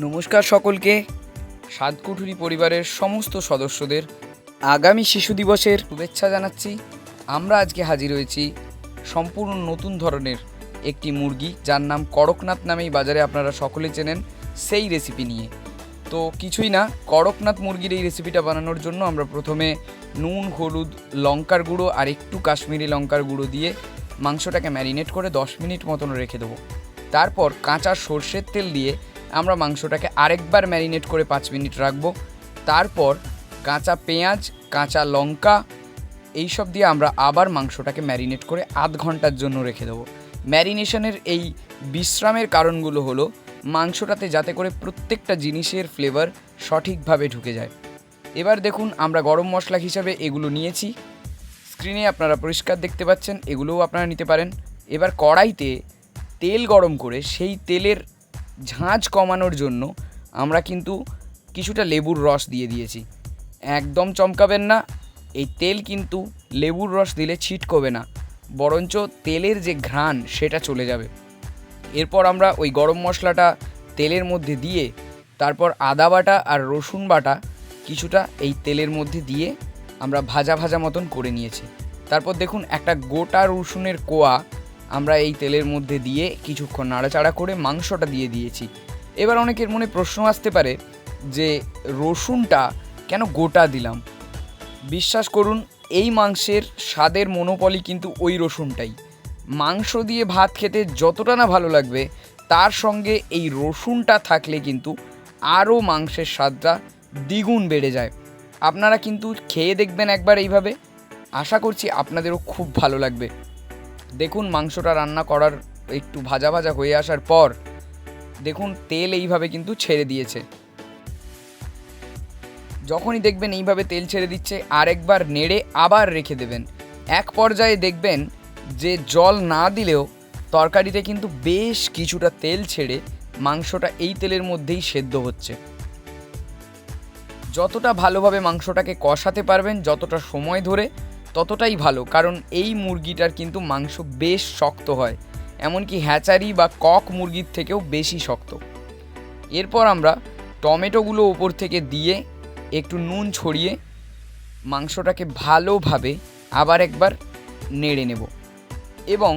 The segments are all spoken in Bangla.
নমস্কার সকলকে। সাতকুঠুরি পরিবারের সমস্ত সদস্যদের আগামী শিশু দিবসের শুভেচ্ছা জানাচ্ছি। আমরা আজকে হাজির হয়েছি সম্পূর্ণ নতুন ধরনের একটি মুরগি, যার নাম কড়কনাথ নামেই বাজারে আপনারা সকলে চেনেন, সেই রেসিপি নিয়ে। তো কিছুই না কড়কনাথ মুরগির এই রেসিপিটা বানানোর জন্য আমরা প্রথমে নুন, হলুদ, লঙ্কার গুঁড়ো আর একটু কাশ্মীরি লঙ্কার গুঁড়ো দিয়ে মাংসটাকে ম্যারিনেট করে দশ মিনিট মতন রেখে দেবো। তারপর কাঁচা সর্ষের তেল দিয়ে আমরা মাংসটাকে আরেকবার ম্যারিনেট করে পাঁচ মিনিট রাখব। তারপর কাঁচা পেঁয়াজ, কাঁচা লঙ্কা, এইসব দিয়ে আমরা আবার মাংসটাকে ম্যারিনেট করে আধ ঘণ্টার জন্য রেখে দেবো। ম্যারিনেশনের এই বিশ্রামের কারণগুলো হলো, মাংসটাতে যাতে করে প্রত্যেকটা জিনিসের ফ্লেভার সঠিকভাবে ঢুকে যায়। এবার দেখুন আমরা গরম মশলা হিসাবে এগুলো নিয়েছি। স্ক্রিনে আপনারা পরিষ্কার দেখতে পাচ্ছেন, এগুলোও আপনারা নিতে পারেন। এবার কড়াইতে তেল গরম করে সেই তেলের ঝাঁঝ কমানোর জন্য আমরা কিন্তু কিছুটা লেবুর রস দিয়ে দিয়েছি। একদম চমকাবেন না, এই তেল কিন্তু লেবুর রস দিলে ছিটকবে না, বরঞ্চ তেলের যে ঘ্রাণ সেটা চলে যাবে। এরপর আমরা ওই গরম মশলাটা তেলের মধ্যে দিয়ে, তারপর আদা বাটা আর রসুন বাটা কিছুটা এই তেলের মধ্যে দিয়ে আমরা ভাজা ভাজা মতন করে নিয়েছি। তারপর দেখুন একটা গোটা রসুনের কোয়া আমরা এই তেলের মধ্যে দিয়ে কিছুক্ষণ নাড়াচাড়া করে মাংসটা দিয়ে দিয়েছি। এবার অনেকের মনে প্রশ্ন আসতে পারে যে রসুনটা কেন গোটা দিলাম? বিশ্বাস করুন, এই মাংসের স্বাদের মনোপলি কিন্তু ওই রসুনটাই। মাংস দিয়ে ভাত খেতে যতটা না ভালো লাগবে, তার সঙ্গে এই রসুনটা থাকলে কিন্তু আরও মাংসের স্বাদটা দ্বিগুণ বেড়ে যায়। আপনারা কিন্তু খেয়ে দেখবেন একবার এইভাবে। আশা করছি আপনাদেরও খুব ভালো লাগবে। দেখুন মাংসটা রান্না করার একটু ভাজা ভাজা হয়ে আসার পর দেখুন তেল এইভাবে কিন্তু ছেড়ে দিয়েছে। যখনই দেখবেন এইভাবে তেল ছেড়ে দিচ্ছে, আরেকবার নেড়ে আবার রেখে দেবেন। এক পর্যায়ে দেখবেন যে জল না দিলেও তরকারিতে কিন্তু বেশ কিছুটা তেল ছেড়ে মাংসটা এই তেলের মধ্যেই সেদ্ধ হচ্ছে। যতটা ভালোভাবে মাংসটাকে কষাতে পারবেন, যতটা সময় ধরে ততটাই ভালো, কারণ এই মুরগিটার কিন্তু মাংস বেশ শক্ত হয়। এমনকি হ্যাচারি বা কক মুরগির থেকেও বেশি শক্ত। এরপর আমরা টমেটোগুলো ওপর থেকে দিয়ে একটু নুন ছড়িয়ে মাংসটাকে ভালোভাবে আবার একবার নেড়ে নেব। এবং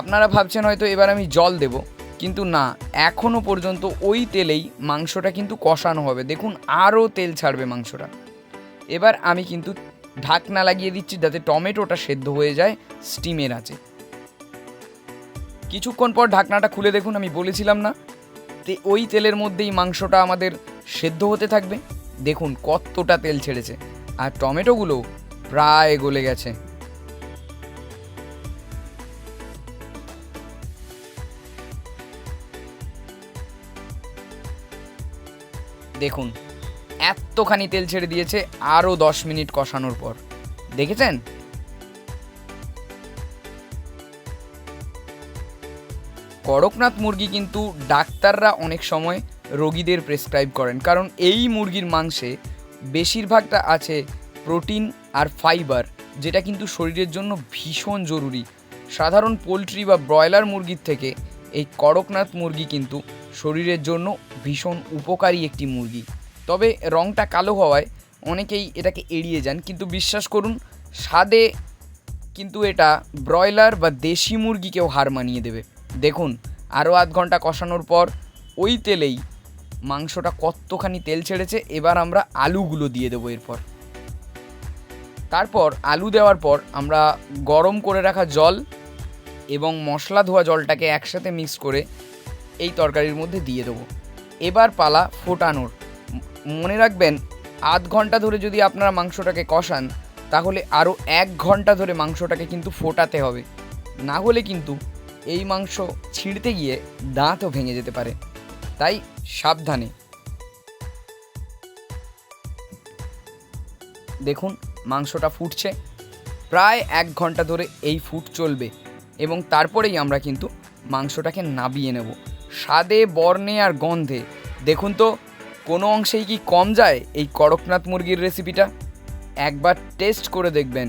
আপনারা ভাবছেন হয়তো এবার আমি জল দেব, কিন্তু না এখনও পর্যন্ত ওই তেলেই মাংসটা কিন্তু কষানো হবে। দেখুন, আরও তেল ছাড়বে মাংসটা। এবার আমি কিন্তু ঢাকনা লাগিয়ে দিচ্ছি যাতে টমেটোটা সেদ্ধ হয়ে যায়, স্টিমের আছে। কিছুক্ষণ পর ঢাকনাটা খুলে দেখুন, আমি বলেছিলাম না। তে ওই তেলের মধ্যেই মাংসটা আমাদের সেদ্ধ হতে থাকবে। দেখুন কতটা তেল ছেড়েছে। আর টমেটোগুলো প্রায় গলে গেছে। দেখুন এতখানি তেল ছেড়ে দিয়েছে আরও দশ মিনিট কষানোর পর। দেখেছেন? করকনাথ মুরগি কিন্তু ডাক্তাররা অনেক সময় রোগীদের প্রেসক্রাইব করেন, কারণ এই মুরগির মাংসে বেশিরভাগটা আছে প্রোটিন আর ফাইবার, যেটা কিন্তু শরীরের জন্য ভীষণ জরুরি। সাধারণ পোলট্রি বা ব্রয়লার মুরগির থেকে এই করকনাথ মুরগি কিন্তু শরীরের জন্য ভীষণ উপকারী একটি মুরগি। তবে রঙটা কালো হওয়ায় অনেকেই এটাকে এড়িয়ে যান। কিন্তু বিশ্বাস করুন, স্বাদে কিন্তু এটা ব্রয়লার বা দেশি মুরগিকেও হার মানিয়ে দেবে। দেখুন, আরও আধ ঘণ্টা কষানোর পর ওই তেলেই মাংসটা কতখানি তেল ছেড়েছে, এবার আমরা আলুগুলো দিয়ে দেবো এরপর। তারপর আলু দেওয়ার পর আমরা গরম করে রাখা জল এবং মশলা ধোয়া জলটাকে একসাথে মিক্স করে এই তরকারির মধ্যে দিয়ে দেবো। এবার পালা ফোটানোর। মনে রাখবেন, আধ ঘণ্টা ধরে যদি আপনারা মাংসটাকে কষান, তাহলে আরও এক ঘণ্টা ধরে মাংসটাকে কিন্তু ফোটাতে হবে। না হলে কিন্তু এই মাংস ছিঁড়তে গিয়ে দাঁতও ভেঙে যেতে পারে। তাই সাবধানে। দেখুন, মাংসটা ফুটছে। প্রায় এক ঘণ্টা ধরে এই ফুট চলবে এবং তারপরেই আমরা কিন্তু মাংসটাকে নাবিয়ে নেব। স্বাদে, বর্ণে আর গন্ধে। দেখুন তো কোনো অংশেই কি কম যায় এই কড়কনাথ মুরগির রেসিপিটা একবার টেস্ট করে দেখবেন।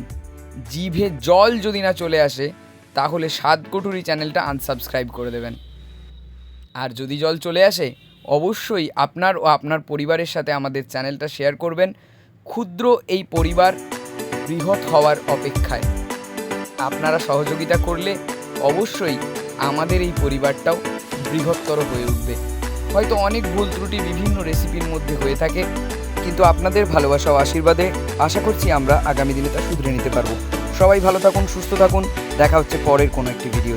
জিভে জল যদি না চলে আসে, তাহলে স্বাদ কুটুরি চ্যানেলটা আনসাবস্ক্রাইব করে দেবেন। আর যদি জল চলে আসে, অবশ্যই আপনার ও আপনার পরিবারের সাথে আমাদের চ্যানেলটা শেয়ার করবেন ক্ষুদ্র এই পরিবার বৃহৎ হওয়ার অপেক্ষায়। আপনারা সহযোগিতা করলে অবশ্যই আমাদের এই পরিবারটাও বৃহত্তর হয়ে উঠবে। হয়তো অনেক ভুল ত্রুটি বিভিন্ন রেসিপির মধ্যে হয়ে থাকে, কিন্তু আপনাদের ভালোবাসা ও আশীর্বাদে আশা করছি আমরা আগামী দিনে তা শুধরে নিতে পারব। সবাই ভালো থাকুন, সুস্থ থাকুন। দেখা হচ্ছে পরের কোনো একটি ভিডিও